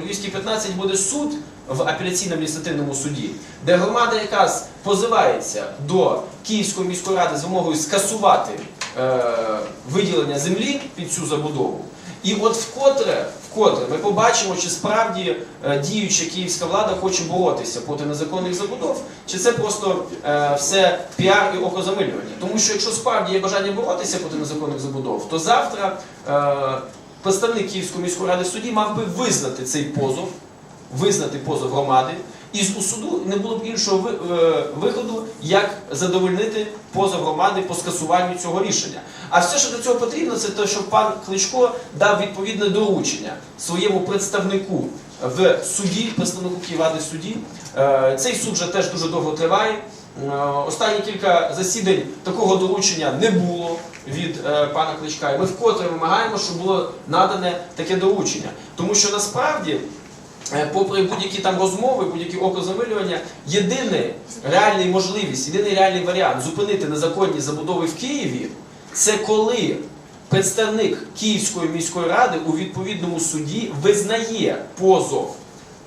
по Львівській 15 буде суд в апеляційному адміністративному суді, де громада якраз позивається до Київської міської ради з вимогою скасувати е, виділення землі під цю забудову. І от вкотре, вкотре ми побачимо, чи справді е, діюча київська влада хоче боротися проти незаконних забудов, чи це просто е, все піар і окозамилювання. Тому що якщо справді є бажання боротися проти незаконних забудов, то завтра е, представник Київської міської ради в суді мав би визнати цей позов, визнати позов громади, і у суду не було б іншого е, виходу, як задовольнити позов громади по скасуванню цього рішення. А все, що для цього потрібно, це те, щоб пан Кличко дав відповідне доручення своєму представнику в суді, представнику Київради в суді. Е, Цей суд вже теж дуже довго триває. Е, Останні кілька засідань такого доручення не було від е, пана Кличка. І ми вкотре вимагаємо, щоб було надане таке доручення. Тому що насправді Е, попри будь-які там розмови, будь-які окозамилювання, єдиний реальний можливість, єдиний реальний варіант зупинити незаконні забудови в Києві, це коли представник Київської міської ради у відповідному суді визнає позов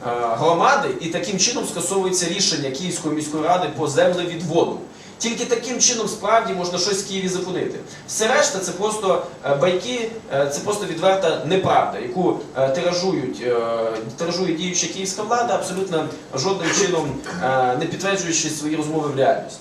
громади і таким чином скасовується рішення Київської міської ради по землевідводу. Тільки таким чином справді можна щось в Києві зупинити. Все решта це просто е, байки, е, це просто відверта неправда, яку е, тиражують, е, тиражує діюча київська влада, абсолютно жодним чином е, не підтверджуючи свої розмови в реальності.